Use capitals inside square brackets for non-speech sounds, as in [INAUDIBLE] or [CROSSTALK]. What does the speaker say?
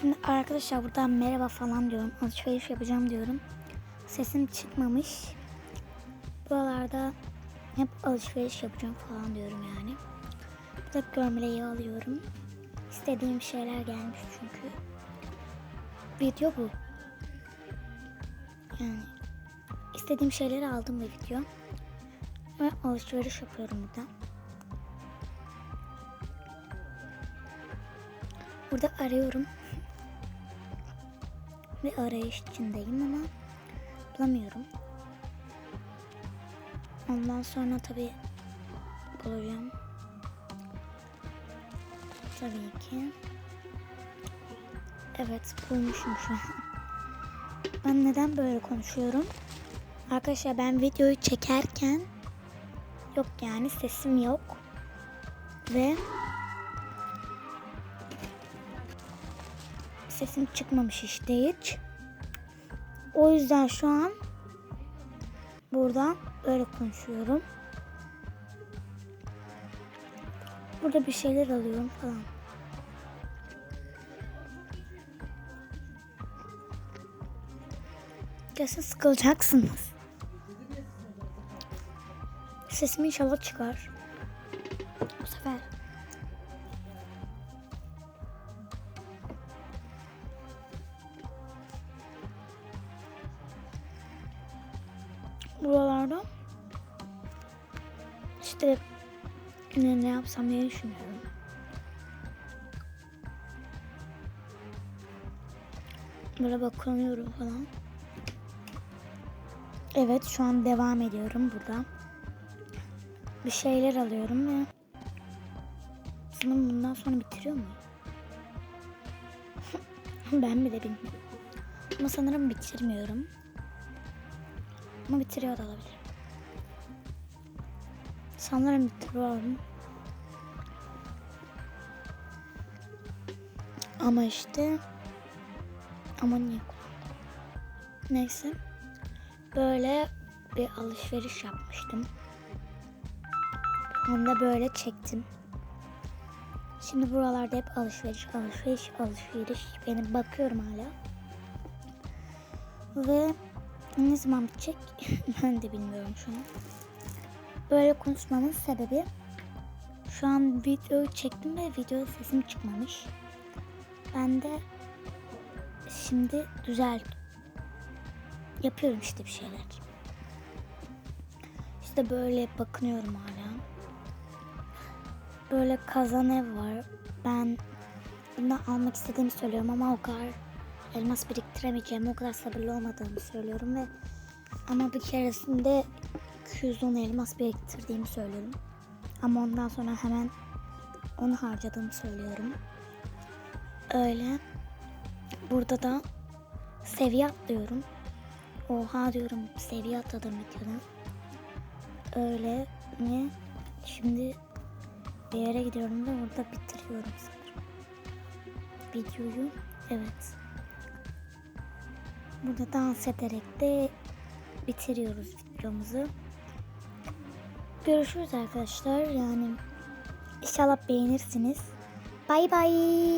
Şimdi arkadaşlar buradan merhaba falan diyorum. Alışveriş yapacağım diyorum. Sesim çıkmamış. Buralarda hep alışveriş yapacağım falan diyorum yani. Burada gömleği alıyorum. İstediğim şeyler gelmiş çünkü. Video bu. Yani istediğim şeyleri aldım bir video. Ve alışveriş yapıyorum burada. Burada arıyorum. Bir arayış içindeyim ama bulamıyorum. Ondan sonra tabii bulacağım. Tabii ki. Evet bulmuşum şu an. Ben neden böyle konuşuyorum? Arkadaşlar ben videoyu çekerken yok yani sesim yok. Ve sesim çıkmamış işte hiç. O yüzden şu an burada böyle konuşuyorum. Burada bir şeyler alıyorum falan. Kesin sıkılacaksınız. Sesim inşallah çıkar. Buralarda işte ne, ne yapsam diye düşünüyorum. Böyle bakınıyorum falan. Evet şu an devam ediyorum burada. Bir şeyler alıyorum ve sanırım bundan sonra bitiriyor muyum? [LAUGHS] ben mi de bilmiyorum. Ama sanırım bitirmiyorum. Ama bitiriyor da olabilir. Sanırım bitiriyorum. Ama işte ama niye kullandım? Neyse. Böyle bir alışveriş yapmıştım. Onu da böyle çektim. Şimdi buralarda hep alışveriş, alışveriş, alışveriş. Benim bakıyorum hala. Ve ne zaman bitecek [LAUGHS] ben de bilmiyorum şu an. Böyle konuşmamın sebebi şu an video çektim ve video sesim çıkmamış. Ben de şimdi düzelt yapıyorum işte bir şeyler. İşte böyle bakınıyorum hala. Böyle kazan ev var. Ben bunu almak istediğimi söylüyorum ama o kadar elmas biriktiremeyeceğim. O kadar sabırlı olmadığımı söylüyorum ve ama bir keresinde 210 elmas biriktirdiğimi söylüyorum. Ama ondan sonra hemen onu harcadığımı söylüyorum. Öyle. Burada da seviye atlıyorum. Oha diyorum seviye atladım videoda. Öyle mi? Şimdi bir yere gidiyorum ve orada bitiriyorum sanırım. Videoyu. Evet. Burada dans ederek de bitiriyoruz videomuzu. Görüşürüz arkadaşlar. Yani inşallah beğenirsiniz. Bay bay.